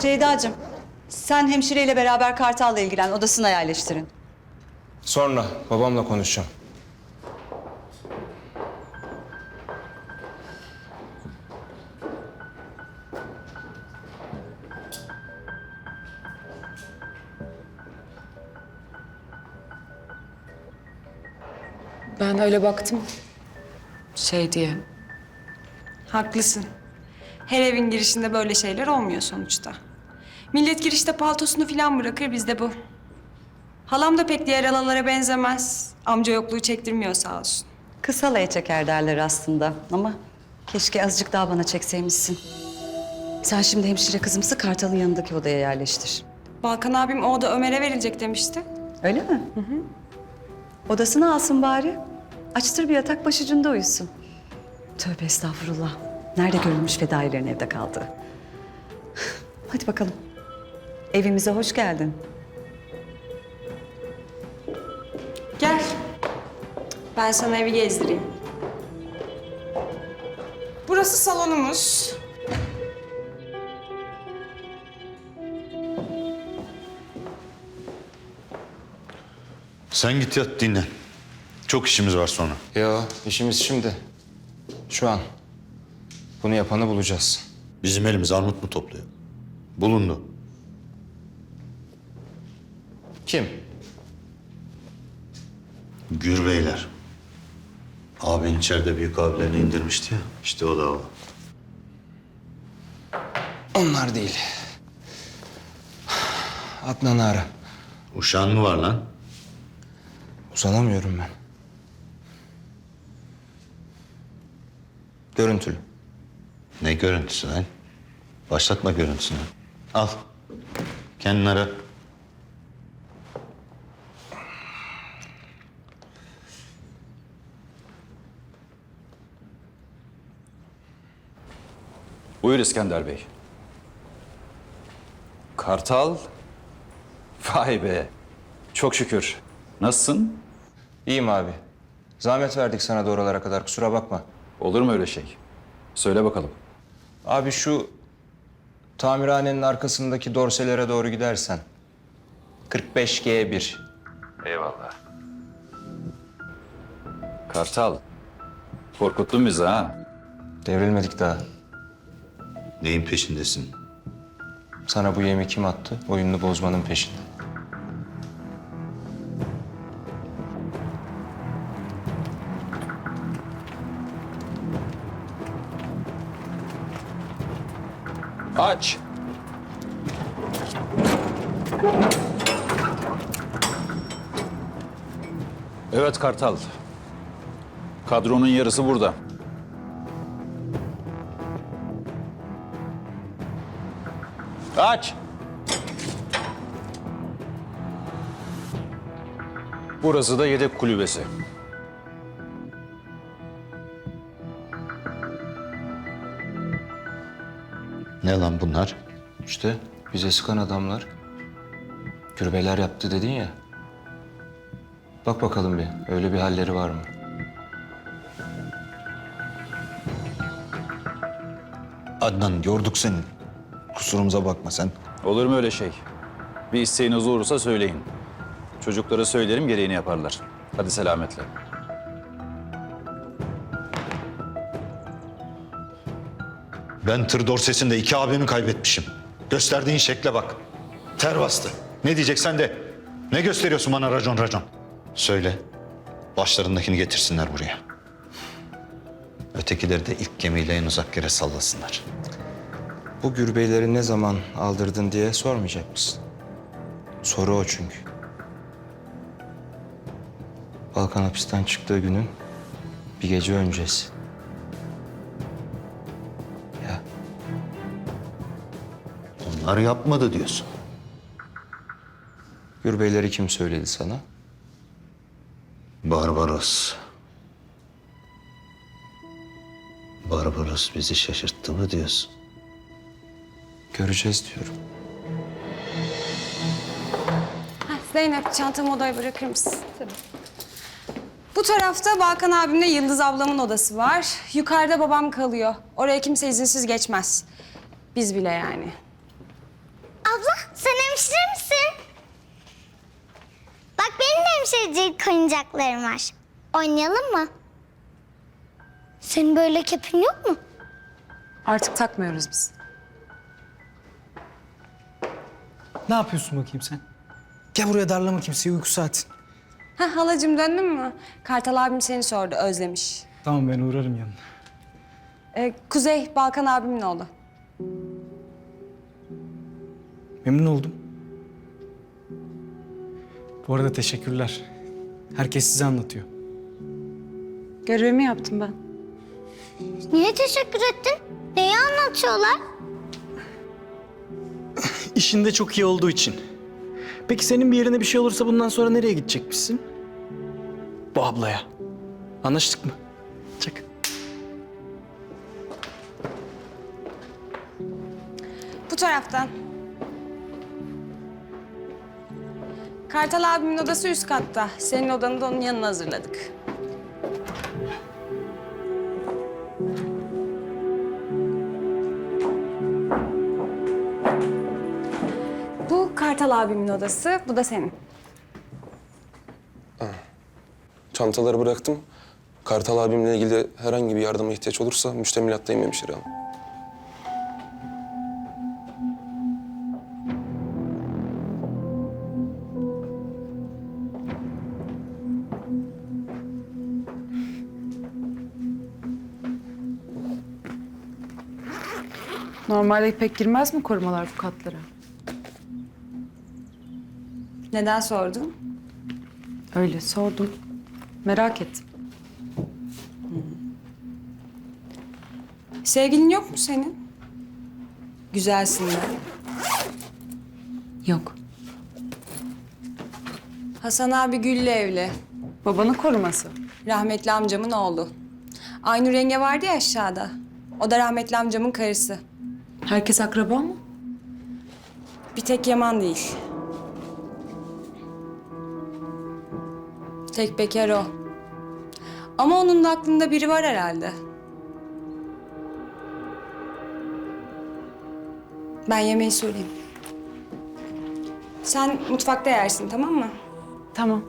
Ceyda'cığım, sen hemşireyle beraber Kartal'la ilgilen, odasına yerleştirin. Sonra babamla konuşacağım. Ben öyle baktım. Şey diye. Haklısın. Her evin girişinde böyle şeyler olmuyor sonuçta. Millet girişte paltosunu falan bırakır bizde bu. Halam da pek diğer alalara benzemez. Amca yokluğu çektirmiyor sağ olsun. Kısalaya çeker derler aslında ama keşke azıcık daha bana çekseymişsin. Sen şimdi hemşire kızımızı Kartal'ın yanındaki odaya yerleştir. Balkan abim o da Ömer'e verilecek demişti. Öyle mi? Hı hı. Odasını alsın bari. Açtır bir yatak başucunda uyusun. Tövbe estağfurullah. Nerede görülmüş fedailerin evde kaldığı. Hadi bakalım. Evimize hoş geldin. Gel. Ben sana evi gezdireyim. Burası salonumuz. Sen git yat dinlen. Çok işimiz var sonra. Ya işimiz şimdi. Şu an. Bunu yapanı bulacağız. Bizim elimiz armut mu topluyor? Bulundu. Kim? Gürbeyler. Abin içeride büyük abilerini indirmişti ya. İşte o da o. Onlar değil. Adnan'ı ara. Uşağın mı var lan? Uzanamıyorum ben. Görüntülü. Ne görüntüsü lan? Başlatma görüntüsünü. Al. Kendin ara. Buyur İskender Bey. Kartal. Vay be. Çok şükür. Nasılsın? İyiyim abi. Zahmet verdik sana da oralara kadar kusura bakma. Olur mu öyle şey? Söyle bakalım. Abi şu tamirhanenin arkasındaki dorselere doğru gidersen. 45G1. Eyvallah. Kartal. Korkuttun bizi ha. Devrilmedik daha. Neyin peşindesin? Sana bu yemi kim attı? Oyununu bozmanın peşinde. Aç. Evet Kartal. Kadronun yarısı burada. Aç. Burası da yedek kulübesi. Ne lan bunlar? İşte bize sıkan adamlar. Gürbeyler yaptı dedin ya. Bak bakalım bir. Öyle bir halleri var mı? Adnan yorduk seni. Kusurumuza bakma sen. Olur mu öyle şey? Bir isteğiniz olursa söyleyin. Çocuklara söylerim gereğini yaparlar. Hadi selametle. Ben tır dorsesinde iki abimi kaybetmişim. Gösterdiğin şekle bak. Ter bastı. Ne diyeceksen de. Ne gösteriyorsun bana racon racon? Söyle. Başlarındakini getirsinler buraya. Ötekileri de ilk gemiyle en uzak yere sallasınlar. Bu gürbeyleri ne zaman aldırdın diye sormayacak mısın? Soru o çünkü. Balkan hapisten çıktığı günün bir gece öncesi. Ya Onlar yapmadı diyorsun. gürbeyleri kim söyledi sana? Barbaros. Barbaros bizi şaşırttı mı diyorsun? Göreceğiz diyorum. Zeynep çantamı odaya bırakır mısın? Tabii. Bu tarafta Balkan abimle Yıldız ablamın odası var. Yukarıda babam kalıyor. Oraya kimse izinsiz geçmez. Biz bile yani. Abla sen hemşire misin? Bak benim de hemşirecilik oyuncaklarım var. Oynayalım mı? Senin böyle kepin yok mu? Artık takmıyoruz biz. Ne yapıyorsun bakayım sen? Gel buraya darlama kimseyi uyku saati. Ha halacığım döndün mü? Kartal abim seni sordu, özlemiş. Tamam ben uğrarım yanına. Ee, Kuzey, Balkan abimin oğlu. Memnun oldum. Bu arada teşekkürler. Herkes size anlatıyor. Görevimi yaptım ben. Niye teşekkür ettin? Neyi anlatıyorlar? İşinde çok iyi olduğu için. Peki senin bir yerine bir şey olursa bundan sonra nereye gidecekmişsin? Bu ablaya. Anlaştık mı? Çak. Bu taraftan. Kartal abimin odası üst katta. Senin odanı da onun yanına hazırladık. Kartal abimin odası, bu da senin. Çantaları bıraktım. Kartal abimle ilgili de herhangi bir yardıma ihtiyaç olursa müştemilattayım hemşire hanım. Normalde pek girmez mi korumalar bu katlara? Neden sordun? Öyle sordum. Merak ettim. Sevgilin yok mu senin? Güzelsin de. Yok. Hasan abi Gül'le evli. Babanın koruması. Rahmetli amcamın oğlu. Aynur yenge vardı ya aşağıda. O da rahmetli amcamın karısı. Herkes akraba mı? Bir tek Yaman değil. Tek bekar o. Ama onun da aklında biri var herhalde. Ben yemeği söyleyeyim. Sen mutfakta yersin tamam mı? Tamam.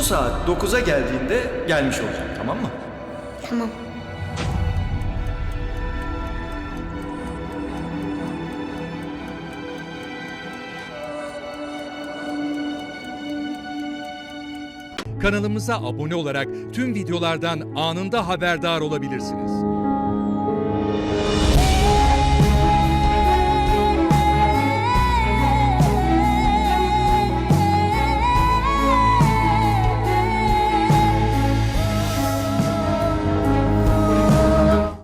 Bu saat 9'a geldiğinde gelmiş olacak tamam mı? Tamam. Kanalımıza abone olarak tüm videolardan anında haberdar olabilirsiniz.